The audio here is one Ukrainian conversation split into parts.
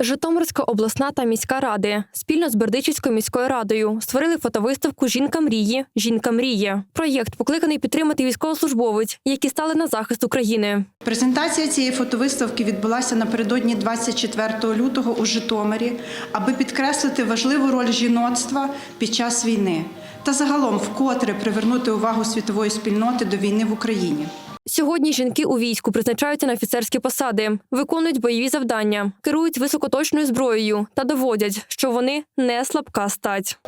Житомирська обласна та міська ради спільно з Бердичівською міською радою створили фотовиставку Жінка мрії, жінка мріє. Проєкт покликаний підтримати військовослужбовець, які стали на захист України. Презентація цієї фотовиставки відбулася напередодні 24 лютого у Житомирі, аби підкреслити важливу роль жіноцтва під час війни та загалом вкотре привернути увагу світової спільноти до війни в Україні. Сьогодні жінки у війську призначаються на офіцерські посади, виконують бойові завдання, керують високоточною зброєю та доводять, що вони не слабка стать.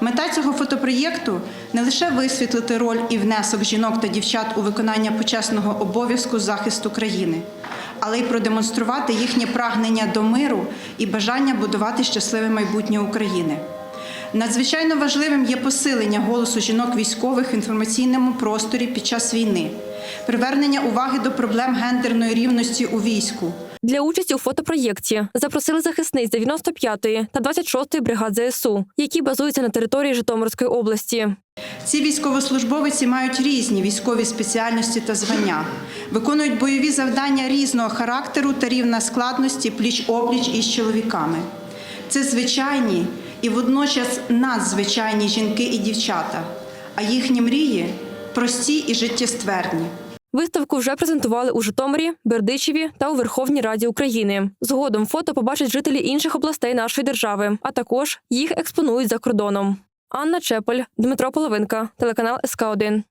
Мета цього фотопроєкту не лише висвітлити роль і внесок жінок та дівчат у виконання почесного обов'язку захисту країни, але й продемонструвати їхнє прагнення до миру і бажання будувати щасливе майбутнє України. Надзвичайно важливим є посилення голосу жінок військових в інформаційному просторі під час війни, привернення уваги до проблем гендерної рівності у війську, Для участі у фотопроєкті запросили захисниць 95-ї та 26-ї бригад ЗСУ, які базуються на території Житомирської області. Ці військовослужбовиці мають різні військові спеціальності та звання, виконують бойові завдання різного характеру та рівна складності пліч-опліч із чоловіками. Це звичайні і водночас надзвичайні жінки і дівчата, а їхні мрії прості і життєстверні. Виставку вже презентували у Житомирі, Бердичеві та у Верховній Раді України. Згодом фото побачать жителі інших областей нашої держави, а також їх експонують за кордоном. Анна Чепель, Дмитро Половинка, телеканал СК 1